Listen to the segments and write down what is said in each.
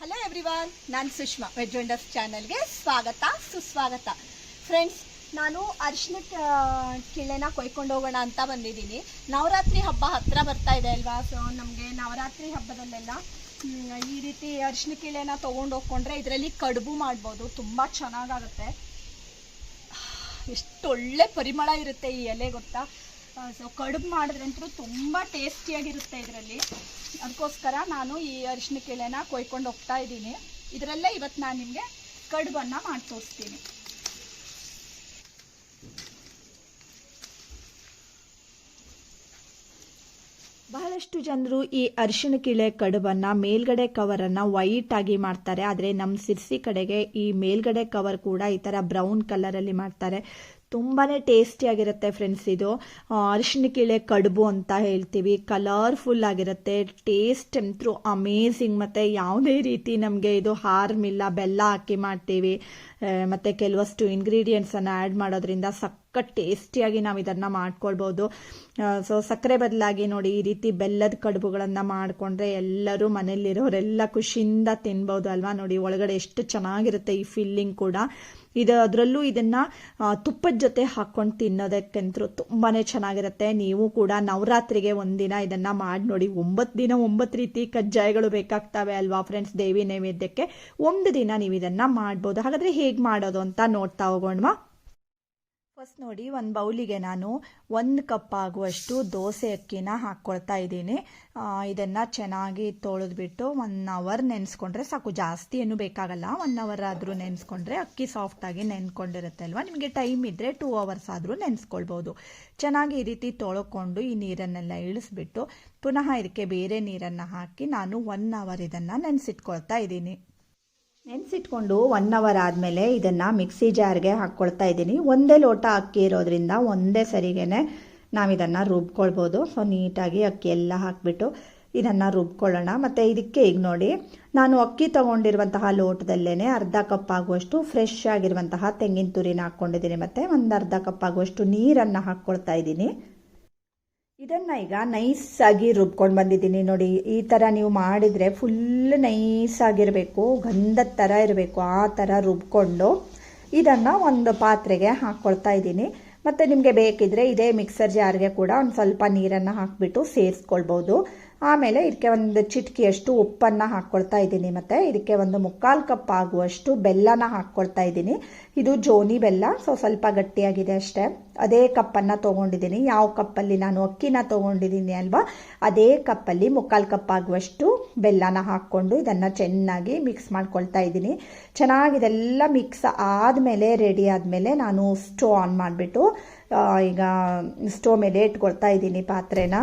Hello everyone ನಾನು Sushma. Veg wonders ಚಾನಲ್ಗೆ ಸ್ವಾಗತ, ಸುಸ್ವಾಗತ. ಫ್ರೆಂಡ್ಸ್ ನಾನು ಅರಿಶಿನ ಕಿಳೆನ ಕೊಯ್ಕೊಂಡು ಹೋಗೋಣ ಅಂತ ಬಂದಿದ್ದೀನಿ. ನವರಾತ್ರಿ ಹಬ್ಬ ಹತ್ರ ಬರ್ತಾ ಇದೆ ಅಲ್ವಾ? ಸೊ ನಮಗೆ ನವರಾತ್ರಿ ಹಬ್ಬದಲ್ಲೆಲ್ಲ ಈ ರೀತಿ ಅರಿಶಿನ ಕಿಳೆನ ತೊಗೊಂಡು ಹೋಗ್ಕೊಂಡ್ರೆ ಇದರಲ್ಲಿ ಕಡುಬು ಮಾಡ್ಬೋದು. ತುಂಬ ಚೆನ್ನಾಗಾಗುತ್ತೆ. ಎಷ್ಟೊಳ್ಳೆ ಪರಿಮಳ ಇರುತ್ತೆ ಈ ಎಲೆ ಗೊತ್ತಾ? ಸೊ ಕಡುಬು ಮಾಡಿದ್ರಂತೂ ತುಂಬ ಟೇಸ್ಟಿಯಾಗಿರುತ್ತೆ ಇದರಲ್ಲಿ. ಅದಕ್ಕೋಸ್ಕರ ನಾನು ಈ ಅರಿಶಿನ ಕೆಳೆನ ಕೊಯ್ಕೊಂಡು ಹೋಗ್ತಾ ಇದ್ದೀನಿ. ಇದರಲ್ಲೇ ಇವತ್ತು ನಾನು ನಿಮಗೆ ಕಡುಬನ್ನು ಮಾಡಿ ತೋರಿಸ್ತೀನಿ. ಬಹಳಷ್ಟು ಜನರು ಈ ಅರಿಶಿಣ ಕಿಳೆ ಕಡುಬನ್ನು ಮೇಲ್ಗಡೆ ಕವರನ್ನು ವೈಟ್ ಆಗಿ ಮಾಡ್ತಾರೆ. ಆದರೆ ನಮ್ಮ ಸಿರ್ಸಿ ಕಡೆಗೆ ಈ ಮೇಲ್ಗಡೆ ಕವರ್ ಕೂಡ ಈ ಥರ ಬ್ರೌನ್ ಕಲರಲ್ಲಿ ಮಾಡ್ತಾರೆ. ತುಂಬಾ ಟೇಸ್ಟಿಯಾಗಿರುತ್ತೆ ಫ್ರೆಂಡ್ಸ್ ಇದು. ಅರಿಶಿನ ಕಿಳೆ ಕಡುಬು ಅಂತ ಹೇಳ್ತೀವಿ. ಕಲರ್ಫುಲ್ ಆಗಿರುತ್ತೆ. ಟೇಸ್ಟ್ ಅಂತೂ ಅಮೇಝಿಂಗ್ ಮತ್ತು ಯಾವುದೇ ರೀತಿ ನಮಗೆ ಇದು ಹಾರ್ಮ್ ಇಲ್ಲ. ಬೆಲ್ಲ ಹಾಕಿ ಮಾಡ್ತೀವಿ. ಮತ್ತೆ ಕೆಲವಷ್ಟು ಇಂಗ್ರೀಡಿಯೆಂಟ್ಸನ್ನು ಆ್ಯಡ್ ಮಾಡೋದ್ರಿಂದ ಸಕ್ಕತ್ ಟೇಸ್ಟಿಯಾಗಿ ನಾವು ಇದನ್ನು ಮಾಡ್ಕೊಳ್ಬೋದು. ಸೊ ಸಕ್ಕರೆ ಬದಲಾಗಿ ನೋಡಿ ಈ ರೀತಿ ಬೆಲ್ಲದ ಕಡುಬುಗಳನ್ನು ಮಾಡಿಕೊಂಡ್ರೆ ಎಲ್ಲರೂ ಮನೆಯಲ್ಲಿರೋರೆಲ್ಲ ಖುಷಿಯಿಂದ ತಿನ್ಬೋದು ಅಲ್ವಾ? ನೋಡಿ ಒಳಗಡೆ ಎಷ್ಟು ಚೆನ್ನಾಗಿರುತ್ತೆ ಈ ಫಿಲ್ಲಿಂಗ್ ಕೂಡ. ಇದು ಅದರಲ್ಲೂ ಇದನ್ನು ತುಪ್ಪದ ಜೊತೆ ಹಾಕ್ಕೊಂಡು ತಿನ್ನೋದಕ್ಕಂತೂ ತುಂಬಾ ಚೆನ್ನಾಗಿರುತ್ತೆ. ನೀವು ಕೂಡ ನವರಾತ್ರಿಗೆ ಒಂದಿನ ಇದನ್ನು ಮಾಡಿ ನೋಡಿ. ಒಂಬತ್ತು ದಿನ ಒಂಬತ್ತು ರೀತಿ ಕಜ್ಜಾಯಗಳು ಬೇಕಾಗ್ತವೆ ಅಲ್ವಾ ಫ್ರೆಂಡ್ಸ್ ದೇವಿ ನೈವೇದ್ಯಕ್ಕೆ ಒಂದು ದಿನ ನೀವು ಇದನ್ನ ಮಾಡ್ಬೋದು. ಹಾಗಾದರೆ ಹೇಗೆ ಮಾಡೋದು ಅಂತ ನೋಡ್ತಾ ಹೋಗೋಣವಾ ಫಸ್ಟ್ ನೋಡಿ, ಒಂದು ಬೌಲಿಗೆ ನಾನು ಒಂದು ಕಪ್ ಆಗುವಷ್ಟು ದೋಸೆ ಅಕ್ಕಿನ ಹಾಕ್ಕೊಳ್ತಾ ಇದ್ದೀನಿ. ಇದನ್ನು ಚೆನ್ನಾಗಿ ತೊಳೆದ್ಬಿಟ್ಟು ಒನ್ ಅವರ್ ನೆನೆಸ್ಕೊಂಡ್ರೆ ಸಾಕು. ಜಾಸ್ತಿ ಏನು ಬೇಕಾಗಲ್ಲ. ಒನ್ ಅವರ್ ಆದರೂ ನೆನೆಸ್ಕೊಂಡ್ರೆ ಅಕ್ಕಿ ಸಾಫ್ಟಾಗಿ ನೆನ್ಕೊಂಡಿರುತ್ತೆ ಅಲ್ವಾ? ನಿಮಗೆ ಟೈಮ್ ಇದ್ದರೆ ಟೂ ಅವರ್ಸ್ ಆದರೂ ನೆನೆಸ್ಕೊಳ್ಬೋದು. ಚೆನ್ನಾಗಿ ಈ ರೀತಿ ತೊಳ್ಕೊಂಡು ಈ ನೀರನ್ನೆಲ್ಲ ಇಳಿಸ್ಬಿಟ್ಟು ಪುನಃ ಇದಕ್ಕೆ ಬೇರೆ ನೀರನ್ನು ಹಾಕಿ ನಾನು ಒನ್ ಅವರ್ ಇದನ್ನು ನೆನೆಸಿಟ್ಕೊಳ್ತಾ ಇದ್ದೀನಿ. ನೆನೆಸಿಟ್ಕೊಂಡು ಒನ್ ಅವರ್ ಆದಮೇಲೆ ಇದನ್ನು ಮಿಕ್ಸಿ ಜಾರ್ಗೆ ಹಾಕ್ಕೊಳ್ತಾ ಇದ್ದೀನಿ. ಒಂದೇ ಲೋಟ ಅಕ್ಕಿ ಇರೋದ್ರಿಂದ ಒಂದೇ ಸರಿಗೇನೆ ನಾವು ಇದನ್ನು ರುಬ್ಕೊಳ್ಬೋದು. ಸೊ ನೀಟಾಗಿ ಅಕ್ಕಿ ಎಲ್ಲ ಹಾಕಿಬಿಟ್ಟು ಇದನ್ನು ರುಬ್ಕೊಳ್ಳೋಣ. ಮತ್ತು ಇದಕ್ಕೆ ಈಗ ನೋಡಿ, ನಾನು ಅಕ್ಕಿ ತಗೊಂಡಿರುವಂತಹ ಲೋಟದಲ್ಲೇ ಅರ್ಧ ಕಪ್ ಆಗುವಷ್ಟು ಫ್ರೆಶ್ ಆಗಿರುವಂತಹ ತೆಂಗಿನ ತುರಿನ ಹಾಕ್ಕೊಂಡಿದ್ದೀನಿ. ಮತ್ತು ಒಂದು ಅರ್ಧ ಕಪ್ ಆಗುವಷ್ಟು ನೀರನ್ನು ಹಾಕ್ಕೊಳ್ತಾ ಇದ್ದೀನಿ. ಇದನ್ನ ಈಗ ನೈಸಾಗಿ ರುಬ್ಕೊಂಡು ಬಂದಿದ್ದೀನಿ. ನೋಡಿ, ಈ ಥರ ನೀವು ಮಾಡಿದರೆ ಫುಲ್ ನೈಸಾಗಿರಬೇಕು ಗಂಧದ ಥರ ಇರಬೇಕು, ಆ ಥರ ರುಬ್ಕೊಂಡು ಇದನ್ನು ಒಂದು ಪಾತ್ರೆಗೆ ಹಾಕ್ಕೊಳ್ತಾ ಇದ್ದೀನಿ. ಮತ್ತು ನಿಮಗೆ ಬೇಕಿದ್ರೆ ಇದೇ ಮಿಕ್ಸರ್ ಜಾರ್ಗೆ ಕೂಡ ಒಂದು ಸ್ವಲ್ಪ ನೀರನ್ನು ಹಾಕಿಬಿಟ್ಟು ಸೇರಿಸ್ಕೊಳ್ಬೋದು. ಆಮೇಲೆ ಇದಕ್ಕೆ ಒಂದು ಚಿಟಕಿಯಷ್ಟು ಉಪ್ಪನ್ನು ಹಾಕ್ಕೊಳ್ತಾ ಇದ್ದೀನಿ ಮತ್ತು. ಇದಕ್ಕೆ ಒಂದು ಮುಕ್ಕಾಲು ಕಪ್ ಆಗುವಷ್ಟು ಬೆಲ್ಲನ ಹಾಕ್ಕೊಳ್ತಾ ಇದ್ದೀನಿ. ಇದು ಜೋನಿ ಬೆಲ್ಲ ಸೊ ಸ್ವಲ್ಪ ಗಟ್ಟಿಯಾಗಿದೆ ಅಷ್ಟೇ. ಅದೇ ಕಪ್ಪನ್ನು ತೊಗೊಂಡಿದ್ದೀನಿ. ಯಾವ ಕಪ್ಪಲ್ಲಿ ನಾನು ಅಕ್ಕಿನ ತೊಗೊಂಡಿದ್ದೀನಿ ಅಲ್ವಾ, ಅದೇ ಕಪ್ಪಲ್ಲಿ ಮುಕ್ಕಾಲು ಕಪ್ ಆಗುವಷ್ಟು ಬೆಲ್ಲನ ಹಾಕ್ಕೊಂಡು ಇದನ್ನು ಚೆನ್ನಾಗಿ ಮಿಕ್ಸ್ ಮಾಡ್ಕೊಳ್ತಾ ಇದ್ದೀನಿ. ಚೆನ್ನಾಗಿ ಇದೆಲ್ಲ ಮಿಕ್ಸ್ ಆದಮೇಲೆ ರೆಡಿ ಆದಮೇಲೆ ನಾನು ಸ್ಟೋ ಆನ್ ಮಾಡಿಬಿಟ್ಟು ಈಗ ಸ್ಟೋವ್ ಮೇಲೆ ಇಟ್ಕೊಳ್ತಾ ಇದ್ದೀನಿ ಪಾತ್ರೆನ.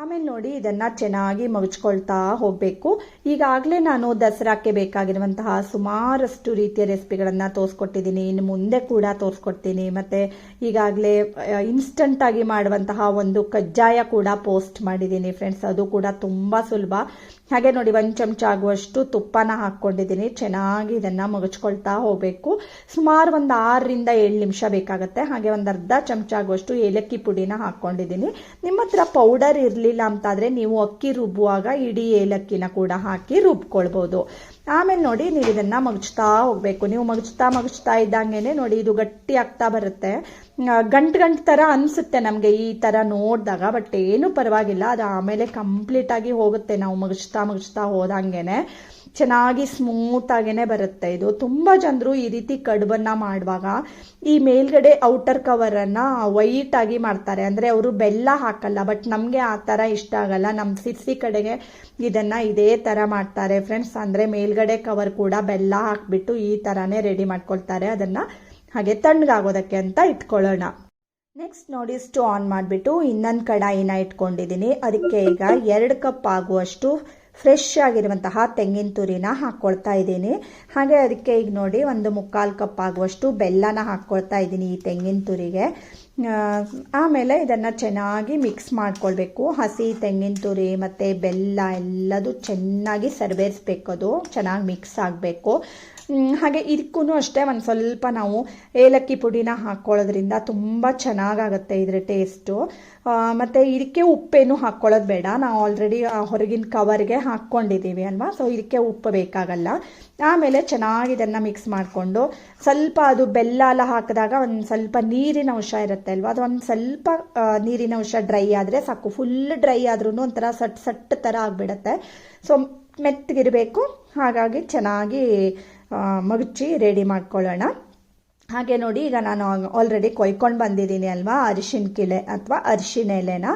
ಆಮೇಲೆ ನೋಡಿ ಇದನ್ನು ಚೆನ್ನಾಗಿ ಮಗಚ್ಕೊಳ್ತಾ ಹೋಗಬೇಕು. ಈಗಾಗಲೇ ನಾನು ದಸರಾಕ್ಕೆ ಬೇಕಾಗಿರುವಂತಹ ಸುಮಾರಷ್ಟು ರೀತಿಯ ರೆಸಿಪಿಗಳನ್ನು ತೋರಿಸ್ಕೊಟ್ಟಿದ್ದೀನಿ. ಇನ್ನು ಮುಂದೆ ಕೂಡ ತೋರಿಸ್ಕೊಡ್ತೀನಿ. ಮತ್ತು ಈಗಾಗಲೇ ಇನ್ಸ್ಟಂಟಾಗಿ ಮಾಡುವಂತಹ ಒಂದು ಕಜ್ಜಾಯ ಕೂಡ ಪೋಸ್ಟ್ ಮಾಡಿದ್ದೀನಿ. ಫ್ರೆಂಡ್ಸ್ ಅದು ಕೂಡ ತುಂಬ ಸುಲಭ. ಹಾಗೆ ನೋಡಿ ಒಂದು ಚಮಚ ಆಗುವಷ್ಟು ತುಪ್ಪನ ಹಾಕ್ಕೊಂಡಿದ್ದೀನಿ. ಚೆನ್ನಾಗಿ ಇದನ್ನು ಮಗಚ್ಕೊಳ್ತಾ ಹೋಗಬೇಕು. ಸುಮಾರು ಒಂದು ಆರರಿಂದ ಏಳು ನಿಮಿಷ ಬೇಕಾಗುತ್ತೆ. ಹಾಗೆ ಒಂದು ಅರ್ಧ ಚಮಚ ಆಗುವಷ್ಟು ಏಲಕ್ಕಿ ಪುಡಿನ ಹಾಕ್ಕೊಂಡಿದ್ದೀನಿ. ನಿಮ್ಮ ಹತ್ರ ಪೌಡರ್ ಇರಲಿಲ್ಲ ಅಂತಾದರೆ ನೀವು ಅಕ್ಕಿ ರುಬ್ಬುವಾಗ ಇಡೀ ಏಲಕ್ಕಿನ ಕೂಡ ಹಾಕಿ ರುಬ್ಕೊಳ್ಬೋದು. ಆಮೇಲೆ ನೋಡಿ ನೀವು ಇದನ್ನು ಮಗಚ್ತಾ ಹೋಗಬೇಕು. ನೀವು ಮಗಚ್ತಾ ಮಗಚ್ತಾ ಇದ್ದಂಗೆ ನೋಡಿ ಇದು ಗಟ್ಟಿ ಆಗ್ತಾ ಬರುತ್ತೆ. ಗಂಟು ಗಂಟು ಥರ ಅನಿಸುತ್ತೆ ನಮಗೆ ಈ ಥರ ನೋಡಿದಾಗ ಬಟ್ ಏನು ಪರವಾಗಿಲ್ಲ. ಅದು ಆಮೇಲೆ ಕಂಪ್ಲೀಟಾಗಿ ಹೋಗುತ್ತೆ ನಾವು ಮಗಚ್ತಾ ಮಗಚ್ತಾ ಹೋದಂಗೆ ಚೆನ್ನಾಗಿ ಸ್ಮೂತಾಗೇ ಬರುತ್ತೆ ಇದು. ತುಂಬ ಜನರು ಈ ರೀತಿ ಕಡುಬನ್ನು ಮಾಡುವಾಗ ಈ ಮೇಲ್ಗಡೆ ಔಟರ್ ಕವರನ್ನು ವೈಟಾಗಿ ಮಾಡ್ತಾರೆ. ಅಂದರೆ ಅವರು ಬೆಲ್ಲ ಹಾಕಲ್ಲ ಬಟ್ ನಮಗೆ ಆ ಥರ ಇಷ್ಟ ಆಗಲ್ಲ. ನಮ್ಮ ಸಿರ್ಸಿ ಕಡೆಗೆ ಇದನ್ನು ಇದೇ ಥರ ಮಾಡ್ತಾರೆ. ಫ್ರೆಂಡ್ಸ್ ಅಂದರೆ ಮೇಲ್ಗಡೆ ಕವರ್ ಕೂಡ ಬೆಲ್ಲ ಹಾಕಿಬಿಟ್ಟು ಈ ಥರನೇ ರೆಡಿ ಮಾಡ್ಕೊಳ್ತಾರೆ. ಅದನ್ನು ಹಾಗೆ ತಣ್ಣಗಾಗೋದಕ್ಕೆ ಅಂತ ಇಟ್ಕೊಳ್ಳೋಣ. ನೆಕ್ಸ್ಟ್ ನೋಡಿ ಸ್ಟವ್ ಆನ್ ಮಾಡಿಬಿಟ್ಟು ಇನ್ನೊಂದು ಕಡಾಯಿನ ಇಟ್ಕೊಂಡಿದ್ದೀನಿ ಅದಕ್ಕೆ ಈಗ ಎರಡು ಕಪ್ ಆಗುವಷ್ಟು ಫ್ರೆಶ್ ಆಗಿರುವಂತಹ ತೆಂಗಿನ ತುರಿನ ಹಾಕ್ಕೊಳ್ತಾ ಇದ್ದೀನಿ. ಹಾಗೆ ಅದಕ್ಕೆ ಈಗ ನೋಡಿ ಒಂದು ಮುಕ್ಕಾಲು ಕಪ್ ಆಗುವಷ್ಟು ಬೆಲ್ಲನ ಹಾಕ್ಕೊಳ್ತಾ ಇದ್ದೀನಿ ಈ ತೆಂಗಿನ ತುರಿಗೆ. ಆಮೇಲೆ ಇದನ್ನು ಚೆನ್ನಾಗಿ ಮಿಕ್ಸ್ ಮಾಡ್ಕೊಳ್ಬೇಕು. ಹಸಿ, ತೆಂಗಿನ ತುರಿ ಮತ್ತು ಬೆಲ್ಲ ಎಲ್ಲದು ಚೆನ್ನಾಗಿ ಸರ್ಬೇರಿಸ್ಬೇಕು ಅದು ಚೆನ್ನಾಗಿ ಮಿಕ್ಸ್ ಆಗಬೇಕು. ಹಾಗೆ ಇದಕ್ಕೂ ಅಷ್ಟೇ ಒಂದು ಸ್ವಲ್ಪ ನಾವು ಏಲಕ್ಕಿ ಪುಡಿನ ಹಾಕ್ಕೊಳ್ಳೋದ್ರಿಂದ ತುಂಬ ಚೆನ್ನಾಗಾಗುತ್ತೆ ಇದ್ರ ಟೇಸ್ಟು ಮತ್ತು ಇದಕ್ಕೆ ಉಪ್ಪೇನು ಹಾಕ್ಕೊಳ್ಳೋದು ಬೇಡ. ನಾವು ಆಲ್ರೆಡಿ ಹೊರಗಿನ ಕವರ್ಗೆ ಹಾಕ್ಕೊಂಡಿದ್ದೀವಿ ಅಲ್ವಾ? ಸೊ ಇದಕ್ಕೆ ಉಪ್ಪು ಬೇಕಾಗಲ್ಲ. ಆಮೇಲೆ ಚೆನ್ನಾಗಿ ಇದನ್ನು ಮಿಕ್ಸ್ ಮಾಡಿಕೊಂಡು ಸ್ವಲ್ಪ ಅದು ಬೆಲ್ಲ ಎಲ್ಲ ಹಾಕಿದಾಗ ಒಂದು ಸ್ವಲ್ಪ ನೀರಿನ ಅಂಶ ಇರುತ್ತೆ ಅಲ್ವಾ? ಅದು ಒಂದು ಸ್ವಲ್ಪ ನೀರಿನ ಅಂಶ ಡ್ರೈ ಆದರೆ ಸಾಕು. ಫುಲ್ ಡ್ರೈ ಆದ್ರೂ ಒಂಥರ ಸಟ್ ಸಟ್ ಥರ ಆಗಿಬಿಡುತ್ತೆ. ಸೊ ಮೆತ್ತಗಿರಬೇಕು. ಹಾಗಾಗಿ ಚೆನ್ನಾಗಿ ಮಗುಚಿ ರೆಡಿ ಮಾಡ್ಕೊಳ್ಳೋಣ. ಹಾಗೆ ನೋಡಿ, ಈಗ ನಾನು ಆಲ್ರೆಡಿ ಕೊಯ್ಕೊಂಡು ಬಂದಿದ್ದೀನಿ ಅಲ್ವಾ? ಅರಿಶಿನ ಕಿಳೆ ಅಥವಾ ಅರಿಶಿನ ಎಲೆನ.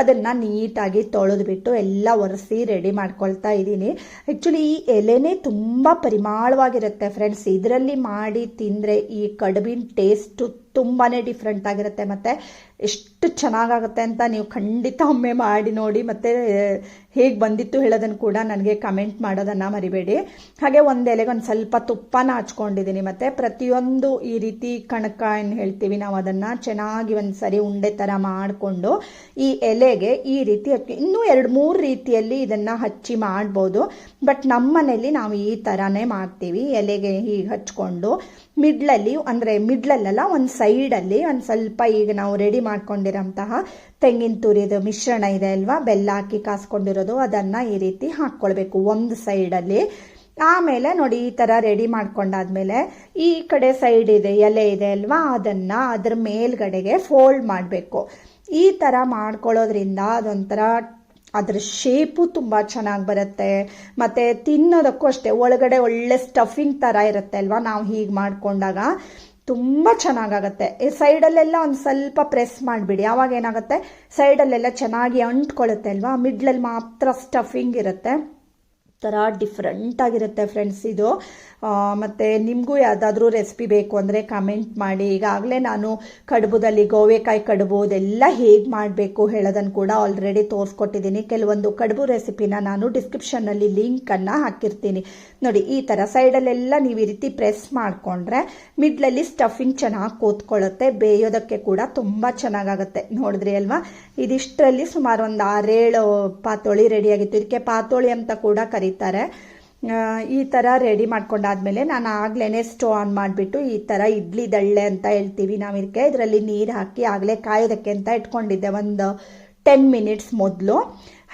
ಅದನ್ನು ನೀಟಾಗಿ ತೊಳೆದ್ಬಿಟ್ಟು ಎಲ್ಲ ಒರೆಸಿ ರೆಡಿ ಮಾಡ್ಕೊಳ್ತಾ ಇದ್ದೀನಿ. ಆ್ಯಕ್ಚುಲಿ ಈ ಎಲೆನೇ ತುಂಬ ಪರಿಮಾಳವಾಗಿರುತ್ತೆ ಫ್ರೆಂಡ್ಸ್ ಇದರಲ್ಲಿ ಮಾಡಿ ತಿಂದರೆ ಈ ಕಡುಬಿನ ಟೇಸ್ಟು ತುಂಬಾ ಡಿಫ್ರೆಂಟ್ ಆಗಿರುತ್ತೆ. ಮತ್ತು ಎಷ್ಟು ಚೆನ್ನಾಗಾಗುತ್ತೆ ಅಂತ ನೀವು ಖಂಡಿತ ಒಮ್ಮೆ ಮಾಡಿ ನೋಡಿ ಮತ್ತು ಹೇಗೆ ಬಂದಿತ್ತು ಹೇಳೋದನ್ನು ಕೂಡ ನನಗೆ ಕಮೆಂಟ್ ಮಾಡೋದನ್ನು ಮರಿಬೇಡಿ. ಹಾಗೆ ಒಂದು ಎಲೆಗೆ ಒಂದು ಸ್ವಲ್ಪ ತುಪ್ಪನ ಹಚ್ಕೊಂಡಿದ್ದೀನಿ ಮತ್ತು ಪ್ರತಿಯೊಂದು ಈ ರೀತಿ ಕಣಕ ಏನು ಹೇಳ್ತೀವಿ ನಾವು ಅದನ್ನು ಚೆನ್ನಾಗಿ ಒಂದು ಸರಿ ಉಂಡೆ ಥರ ಮಾಡಿಕೊಂಡು ಈ ಎಲೆಗೆ ಈ ರೀತಿ ಇನ್ನೂ ಎರಡು ಮೂರು ರೀತಿಯಲ್ಲಿ ಇದನ್ನು ಹಚ್ಚಿ ಮಾಡ್ಬೋದು. ಬಟ್ ನಮ್ಮ ಮನೇಲಿ ನಾವು ಈ ಥರನೇ ಮಾಡ್ತೀವಿ, ಎಲೆಗೆ ಹೀಗೆ ಹಚ್ಕೊಂಡು. ಮಿಡ್ಲಲ್ಲಿ ಅಂದರೆ ಮಿಡ್ಲಲ್ಲ ಒಂದು ಸೈಡಲ್ಲಿ ಒಂದು ಸ್ವಲ್ಪ ಈಗ ನಾವು ರೆಡಿ ಮಾಡ್ಕೊಂಡಿರೋಂತಹ ತೆಂಗಿನ ತುರಿದು ಮಿಶ್ರಣ ಇದೆ ಅಲ್ವಾ? ಬೆಲ್ಲ ಹಾಕಿ ಕಾಸ್ಕೊಂಡಿರೋದು, ಅದನ್ನು ಈ ರೀತಿ ಹಾಕ್ಕೊಳ್ಬೇಕು ಒಂದು ಸೈಡಲ್ಲಿ ಆಮೇಲೆ ನೋಡಿ, ಈ ಥರ ರೆಡಿ ಮಾಡ್ಕೊಂಡಾದ್ಮೇಲೆ ಈ ಕಡೆ ಸೈಡ್ ಇದೆ, ಎಲೆ ಇದೆ ಅಲ್ವಾ? ಅದನ್ನು ಅದ್ರ ಮೇಲ್ಗಡೆಗೆ ಫೋಲ್ಡ್ ಮಾಡಬೇಕು. ಈ ಥರ ಮಾಡ್ಕೊಳ್ಳೋದ್ರಿಂದ ಅದೊಂಥರ ಅದ್ರ ಶೇಪು ತುಂಬ ಚೆನ್ನಾಗಿ ಬರುತ್ತೆ. ಮತ್ತು ತಿನ್ನೋದಕ್ಕೂ ಅಷ್ಟೇ, ಒಳಗಡೆ ಒಳ್ಳೆ ಸ್ಟಫಿಂಗ್ ಥರ ಇರುತ್ತೆ ಅಲ್ವಾ? ನಾವು ಹೀಗೆ ಮಾಡ್ಕೊಂಡಾಗ. ತುಂಬ ಚೆನ್ನಾಗಾಗತ್ತೆ. ಈ ಸೈಡಲ್ಲೆಲ್ಲ ಒಂದು ಸ್ವಲ್ಪ ಪ್ರೆಸ್ ಮಾಡಿಬಿಡಿ. ಆವಾಗ ಏನಾಗುತ್ತೆ? ಸೈಡಲ್ಲೆಲ್ಲ ಚೆನ್ನಾಗಿ ಅಂಟ್ಕೊಳ್ಳುತ್ತೆ ಅಲ್ವಾ? ಮಿಡ್ಲಲ್ಲಿ ಮಾತ್ರ ಸ್ಟಫಿಂಗ್ ಇರುತ್ತೆ. ಥರ ಡಿಫ್ರೆಂಟ್ ಆಗಿರುತ್ತೆ ಫ್ರೆಂಡ್ಸ್ ಇದು. ಮತ್ತೆ ನಿಮಗೂ ಯಾವುದಾದ್ರೂ ರೆಸಿಪಿ ಬೇಕು ಅಂದರೆ ಕಮೆಂಟ್ ಮಾಡಿ. ಈಗಾಗಲೇ ನಾನು ಕಡುಬುದಲ್ಲಿ ಗೋವೆಕಾಯಿ ಕಡುಬು, ಅದೆಲ್ಲ ಹೇಗೆ ಮಾಡಬೇಕು ಹೇಳೋದನ್ನು ಕೂಡ ಆಲ್ರೆಡಿ ತೋರಿಸ್ಕೊಟ್ಟಿದ್ದೀನಿ. ಕೆಲವೊಂದು ಕಡುಬು ರೆಸಿಪಿನ ನಾನು ಡಿಸ್ಕ್ರಿಪ್ಷನ್ನಲ್ಲಿ ಲಿಂಕನ್ನು ಹಾಕಿರ್ತೀನಿ. ನೋಡಿ, ಈ ಥರ ಸೈಡಲ್ಲೆಲ್ಲ ನೀವು ಈ ರೀತಿ ಪ್ರೆಸ್ ಮಾಡಿಕೊಂಡ್ರೆ ಮಿಡ್ಲಲ್ಲಿ ಸ್ಟಫಿಂಗ್ ಚೆನ್ನಾಗಿ ಕೂತ್ಕೊಳ್ಳುತ್ತೆ, ಬೇಯೋದಕ್ಕೆ ಕೂಡ ತುಂಬ ಚೆನ್ನಾಗಾಗುತ್ತೆ. ನೋಡಿದ್ರಿ ಅಲ್ವಾ? ಇದಿಷ್ಟರಲ್ಲಿ ಸುಮಾರು ಒಂದು ಆರೇಳು ಪಾತೋಳಿ ರೆಡಿಯಾಗಿತ್ತು ಇದಕ್ಕೆ ಪಾತೋಳಿ ಅಂತ ಕೂಡ ಕರೀತಾರೆ. ಈ ಥರ ರೆಡಿ ಮಾಡ್ಕೊಂಡಾದ್ಮೇಲೆ ನಾನು ಆಗ್ಲೇ ಸ್ಟೋ ಆನ್ ಮಾಡಿಬಿಟ್ಟು ಈ ಥರ ಇಡ್ಲಿ ದಳ್ಳೆ ಅಂತ ಹೇಳ್ತೀವಿ ನಾವು ಇದಕ್ಕೆ. ಇದರಲ್ಲಿ ನೀರು ಹಾಕಿ ಆಗಲೇ ಕಾಯೋದಕ್ಕೆ ಅಂತ ಇಟ್ಕೊಂಡಿದ್ದೆ ಒಂದು ಟೆನ್ ಮಿನಿಟ್ಸ್ ಮೊದಲು.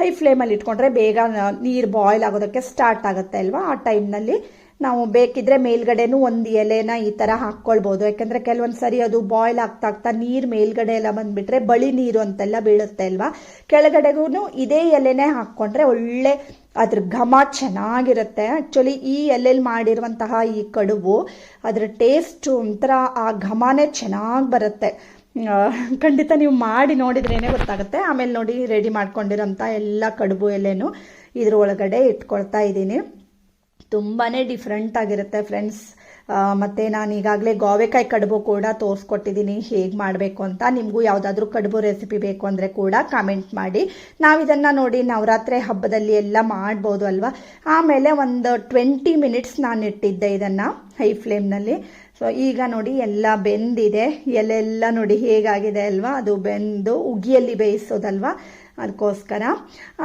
ಹೈ ಫ್ಲೇಮಲ್ಲಿ ಇಟ್ಕೊಂಡ್ರೆ ಬೇಗ ನೀರು ಬಾಯ್ಲ್ ಆಗೋದಕ್ಕೆ ಸ್ಟಾರ್ಟ್ ಆಗುತ್ತೆ ಅಲ್ವಾ? ಆ ಟೈಮ್ನಲ್ಲಿ ನಾವು ಬೇಕಿದ್ರೆ ಮೇಲ್ಗಡೆನೂ ಒಂದು ಎಲೆನ ಈ ಥರ ಹಾಕ್ಕೊಳ್ಬೋದು. ಯಾಕಂದರೆ ಕೆಲವೊಂದು ಸರಿ ಅದು ಬಾಯ್ಲ್ ಆಗ್ತಾ ಆಗ್ತಾ ನೀರು ಮೇಲ್ಗಡೆ ಎಲ್ಲ ಬಂದುಬಿಟ್ರೆ ಬಳಿ ನೀರು ಅಂತೆಲ್ಲ ಬೀಳುತ್ತೆ ಅಲ್ವಾ? ಕೆಳಗಡೆಗೂ ಇದೇ ಎಲೆನೇ ಹಾಕ್ಕೊಂಡ್ರೆ ಒಳ್ಳೆ ಅದ್ರ ಘಮ ಚೆನ್ನಾಗಿರುತ್ತೆ. ಆ್ಯಕ್ಚುಲಿ ಈ ಎಲ್ಲೆಲ್ಲಿ ಮಾಡಿರುವಂತಹ ಈ ಕಡುಬು ಅದ್ರ ಟೇಸ್ಟ್ ಒಂಥರ ಆ ಘಮನೇ ಚೆನ್ನಾಗಿ ಬರುತ್ತೆ. ಖಂಡಿತ ನೀವು ಮಾಡಿ ನೋಡಿದ್ರೇನೆ ಗೊತ್ತಾಗುತ್ತೆ. ಆಮೇಲೆ ನೋಡಿ ರೆಡಿ ಮಾಡ್ಕೊಂಡಿರೋಂಥ ಎಲ್ಲ ಕಡುಬು ಎಲೆನೂ ಇದ್ರ ಒಳಗಡೆ ಇಟ್ಕೊಳ್ತಾ ಇದ್ದೀನಿ. ತುಂಬಾ ಡಿಫ್ರೆಂಟ್ ಆಗಿರುತ್ತೆ ಫ್ರೆಂಡ್ಸ್ ಮತ್ತು ನಾನು ಈಗಾಗಲೇ ಗೋವೆಕಾಯಿ ಕಡುಬು ಕೂಡ ತೋರಿಸ್ಕೊಟ್ಟಿದ್ದೀನಿ ಹೇಗೆ ಮಾಡಬೇಕು ಅಂತ ನಿಮಗೂ ಯಾವುದಾದ್ರೂ ಕಡುಬು ರೆಸಿಪಿ ಬೇಕು ಅಂದರೆ ಕೂಡ ಕಾಮೆಂಟ್ ಮಾಡಿ. ನಾವು ಇದನ್ನು ನೋಡಿ ನವರಾತ್ರಿ ಹಬ್ಬದಲ್ಲಿ ಎಲ್ಲ ಮಾಡ್ಬೋದು ಅಲ್ವಾ? ಆಮೇಲೆ ಒಂದು ಟ್ವೆಂಟಿ ಮಿನಿಟ್ಸ್ ನಾನು ಇಟ್ಟಿದ್ದೆ ಇದನ್ನು ಹೈ ಫ್ಲೇಮ್ನಲ್ಲಿ ಸೊ ಈಗ ನೋಡಿ ಎಲ್ಲ ಬೆಂದಿದೆ. ಎಲೆಲ್ಲ ನೋಡಿ ಹೇಗಾಗಿದೆ ಅಲ್ವಾ? ಅದು ಬೆಂದು ಉಗಿಯಲ್ಲಿ ಬೇಯಿಸೋದಲ್ವಾ? ಅದಕ್ಕೋಸ್ಕರ.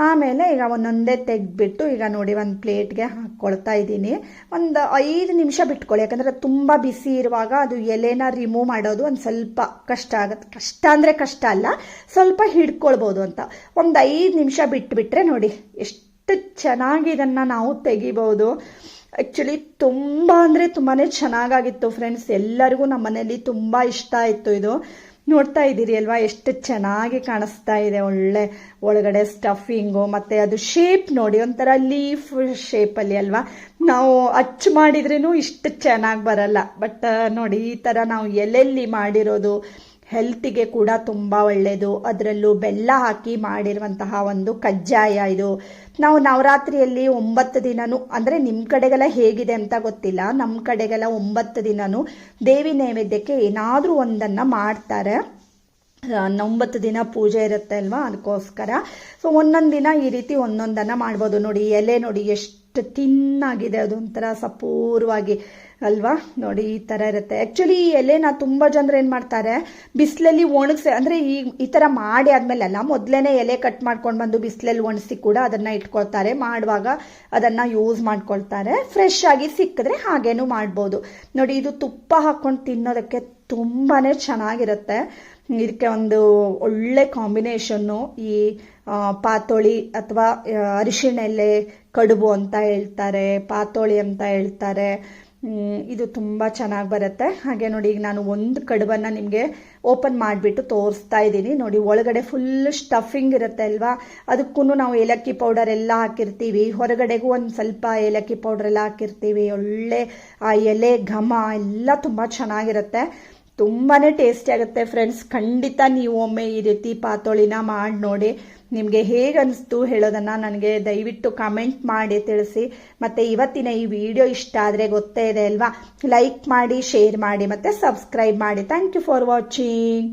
ಆಮೇಲೆ ಈಗ ಒಂದೊಂದೇ ತೆಗೆದ್ಬಿಟ್ಟು ಈಗ ನೋಡಿ ಒಂದು ಪ್ಲೇಟ್ಗೆ ಹಾಕ್ಕೊಳ್ತಾ ಇದ್ದೀನಿ. ಒಂದು ಐದು ನಿಮಿಷ ಬಿಟ್ಕೊಳ್ಳಿ, ಯಾಕಂದರೆ ತುಂಬ ಬಿಸಿ ಇರುವಾಗ ಅದು ಎಲೆನ ರಿಮೂವ್ ಮಾಡೋದು ಒಂದು ಸ್ವಲ್ಪ ಕಷ್ಟ ಆಗುತ್ತೆ. ಕಷ್ಟ ಅಂದರೆ ಕಷ್ಟ ಅಲ್ಲ, ಸ್ವಲ್ಪ ಹಿಡ್ಕೊಳ್ಬೋದು ಅಂತ. ಒಂದು ಐದು ನಿಮಿಷ ಬಿಟ್ಬಿಟ್ರೆ ನೋಡಿ ಎಷ್ಟು ಚೆನ್ನಾಗಿ ಇದನ್ನು ನಾವು ತೆಗಿಬೋದು. ಆ್ಯಕ್ಚುಲಿ ತುಂಬ ಅಂದರೆ ತುಂಬಾ ಚೆನ್ನಾಗಾಗಿತ್ತು ಫ್ರೆಂಡ್ಸ್ ಎಲ್ಲರಿಗೂ ನಮ್ಮ ಮನೇಲಿ ತುಂಬ ಇಷ್ಟ ಆಯಿತು ಇದು. ನೋಡ್ತಾ ಇದ್ದೀರಿ ಅಲ್ವಾ? ಎಷ್ಟು ಚೆನ್ನಾಗಿ ಕಾಣಿಸ್ತಾ ಇದೆ. ಒಳ್ಳೆ ಒಳಗಡೆ ಸ್ಟಫಿಂಗು ಮತ್ತು ಅದು ಶೇಪ್ ನೋಡಿ, ಒಂಥರ ಲೀಫ್ ಶೇಪಲ್ಲಿ ಅಲ್ವಾ? ನಾವು ಅಚ್ಚು ಮಾಡಿದ್ರೂ ಇಷ್ಟು ಚೆನ್ನಾಗಿ ಬರಲ್ಲ. ಬಟ್ ನೋಡಿ, ಈ ಥರ ನಾವು ಎಲ್ಲೆಲ್ಲಿ ಮಾಡಿರೋದು ಹೆಲ್ತಿಗೆ ಕೂಡ ತುಂಬ ಒಳ್ಳೆಯದು ಅದರಲ್ಲೂ ಬೆಲ್ಲ ಹಾಕಿ ಮಾಡಿರುವಂತಹ ಒಂದು ಕಜ್ಜಾಯ ಇದು. ನಾವು ನವರಾತ್ರಿಯಲ್ಲಿ ಒಂಬತ್ತು ದಿನನೂ, ಅಂದರೆ ನಿಮ್ಮ ಕಡೆಗೆಲ್ಲ ಹೇಗಿದೆ ಅಂತ ಗೊತ್ತಿಲ್ಲ. ನಮ್ಮ ಕಡೆಗೆಲ್ಲ ಒಂಬತ್ತು ದಿನನೂ ದೇವಿ ನೈವೇದ್ಯಕ್ಕೆ ಏನಾದರೂ ಒಂದನ್ನು ಮಾಡ್ತಾರೆ. ಒಂಬತ್ತು ದಿನ ಪೂಜೆ ಇರುತ್ತೆ ಅಲ್ವಾ ಅದಕ್ಕೋಸ್ಕರ. ಸೊ ಒಂದೊಂದು ದಿನ ಈ ರೀತಿ ಒಂದೊಂದನ್ನು ಮಾಡ್ಬೋದು. ನೋಡಿ, ಎಲೆ ನೋಡಿ ಎಷ್ಟು ತಿನ್ನಾಗಿದೆ. ಅದೊಂಥರ ಸಪೂರವಾಗಿ ಅಲ್ವಾ? ನೋಡಿ, ಈ ಥರ ಇರುತ್ತೆ. ಆ್ಯಕ್ಚುಲಿ ಈ ಎಲೆನ ತುಂಬ ಜನರು ಏನು ಮಾಡ್ತಾರೆ? ಬಿಸಿಲಲ್ಲಿ ಒಣಗಿಸಿ ಅಂದರೆ ಈ ಈ ಥರ ಮಾಡಿ ಆದಮೇಲೆ ಅಲ್ಲ ಮೊದಲೇ ಎಲೆ ಕಟ್ ಮಾಡ್ಕೊಂಡು ಬಂದು ಬಿಸಿಲಲ್ಲಿ ಒಣಸಿ ಕೂಡ ಅದನ್ನ ಇಟ್ಕೊಳ್ತಾರೆ. ಮಾಡುವಾಗ ಅದನ್ನು ಯೂಸ್ ಮಾಡ್ಕೊಳ್ತಾರೆ. ಫ್ರೆಶ್ ಆಗಿ ಸಿಕ್ಕಿದ್ರೆ ಹಾಗೇನು ಮಾಡ್ಬೋದು. ನೋಡಿ, ಇದು ತುಪ್ಪ ಹಾಕ್ಕೊಂಡು ತಿನ್ನೋದಕ್ಕೆ ತುಂಬಾ ಚೆನ್ನಾಗಿರುತ್ತೆ. ಇದಕ್ಕೆ ಒಂದು ಒಳ್ಳೆ ಕಾಂಬಿನೇಷನ್ನು ಈ ಪಾತೋಳಿ ಅಥವಾ ಅರಿಶಿಣ ಎಲೆ ಕಡುಬು ಅಂತ ಹೇಳ್ತಾರೆ, ಪಾತೋಳಿ ಅಂತ ಹೇಳ್ತಾರೆ. ಇದು ತುಂಬ ಚೆನ್ನಾಗಿ ಬರುತ್ತೆ. ಹಾಗೆ ನೋಡಿ, ಈಗ ನಾನು ಒಂದು ಕಡುಬನ್ನು ನಿಮಗೆ ಓಪನ್ ಮಾಡಿಬಿಟ್ಟು ತೋರಿಸ್ತಾ ಇದ್ದೀನಿ. ನೋಡಿ, ಒಳಗಡೆ ಫುಲ್ ಸ್ಟಫಿಂಗ್ ಇರುತ್ತೆ ಅಲ್ವಾ? ಅದಕ್ಕೂ ನಾವು ಏಲಕ್ಕಿ ಪೌಡರ್ ಎಲ್ಲ ಹಾಕಿರ್ತೀವಿ. ಹೊರಗಡೆಗೂ ಒಂದು ಸ್ವಲ್ಪ ಏಲಕ್ಕಿ ಪೌಡರ್ ಎಲ್ಲ ಹಾಕಿರ್ತೀವಿ. ಒಳ್ಳೆ, ಆ ಎಲೆ ಘಮ ಎಲ್ಲ ತುಂಬ ಚೆನ್ನಾಗಿರುತ್ತೆ. ತುಂಬಾ ಟೇಸ್ಟಿ ಆಗುತ್ತೆ ಫ್ರೆಂಡ್ಸ್ ಖಂಡಿತ ನೀವು ಒಮ್ಮೆ ಈ ರೀತಿ ಪಾತೋಳಿನ ಮಾಡಿ ನೋಡಿ. ನಿಮಗೆ ಹೇಗೆ ಅನಿಸ್ತು ಹೇಳೋದನ್ನು ನನಗೆ ದಯವಿಟ್ಟು ಕಮೆಂಟ್ ಮಾಡಿ ತಿಳಿಸಿ. ಮತ್ತು ಇವತ್ತಿನ ಈ ವಿಡಿಯೋ ಇಷ್ಟ ಆದರೆ ಗೊತ್ತೇ ಇದೆ ಅಲ್ವಾ? ಲೈಕ್ ಮಾಡಿ ಶೇರ್ ಮಾಡಿ, ಮತ್ತು ಸಬ್ಸ್ಕ್ರೈಬ್ ಮಾಡಿ. Thank you for watching